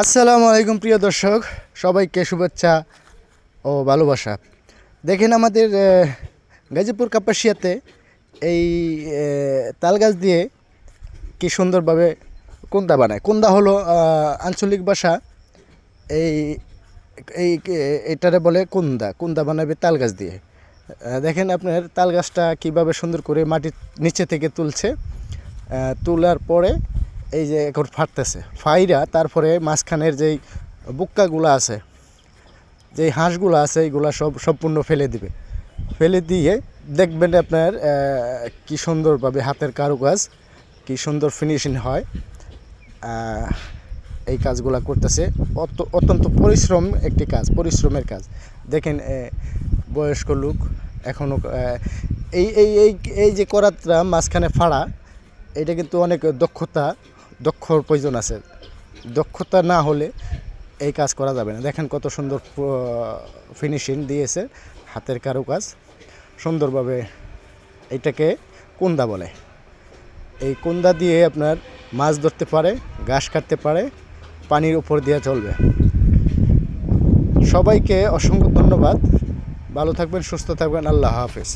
আসসালামু আলাইকুম প্রিয় দর্শক, সবাইকে শুভেচ্ছা ও ভালোবাসা। দেখেন আমাদের গাজীপুর কাপাসিয়াতে এই তাল গাছ দিয়ে কি সুন্দরভাবে কুন্দা বানায়। কুন্দা হলো আঞ্চলিক ভাষা, এই এই এটারে বলে কুন্দা। কুন্দা বানাবে তাল গাছ দিয়ে। দেখেন আপনার তাল গাছটা কীভাবে সুন্দর করে মাটির নিচে থেকে তুলছে। তোলার পরে এই যে এখন ফাটতেছে। ফাইরা তারপরে মাঝখানের যেই বুক্কাগুলো আছে, যেই হাঁসগুলো আছে এইগুলা সব সম্পূর্ণ ফেলে দিবে। ফেলে দিয়ে দেখবেন আপনার কি সুন্দরভাবে হাতের কারুকাজ, কি সুন্দর ফিনিশিং হয়। এই কাজগুলা করতেছে। অত- অত্যন্ত পরিশ্রম একটি কাজ, পরিশ্রমের কাজ। দেখেন বয়স্ক লোক এখনও এই এই এই এই যে করাতটা মাঝখানে ফাড়া, এটা কিন্তু অনেক দক্ষতা দক্ষর প্রয়োজন আছে? দক্ষতা না হলে এই কাজ করা যাবে না। দেখেন কত সুন্দর ফিনিশিং দিয়েছে হাতের কারুকাজ। সুন্দরভাবে এটাকে কুন্দা বলে। এই কুন্দা দিয়ে আপনার মাছ ধরতে পারে, ঘাস কাটতে পারে, পানির উপর দিয়ে চলবে। সবাইকে অসংখ্য ধন্যবাদ। ভালো থাকবেন, সুস্থ থাকবেন। আল্লাহ হাফেজ।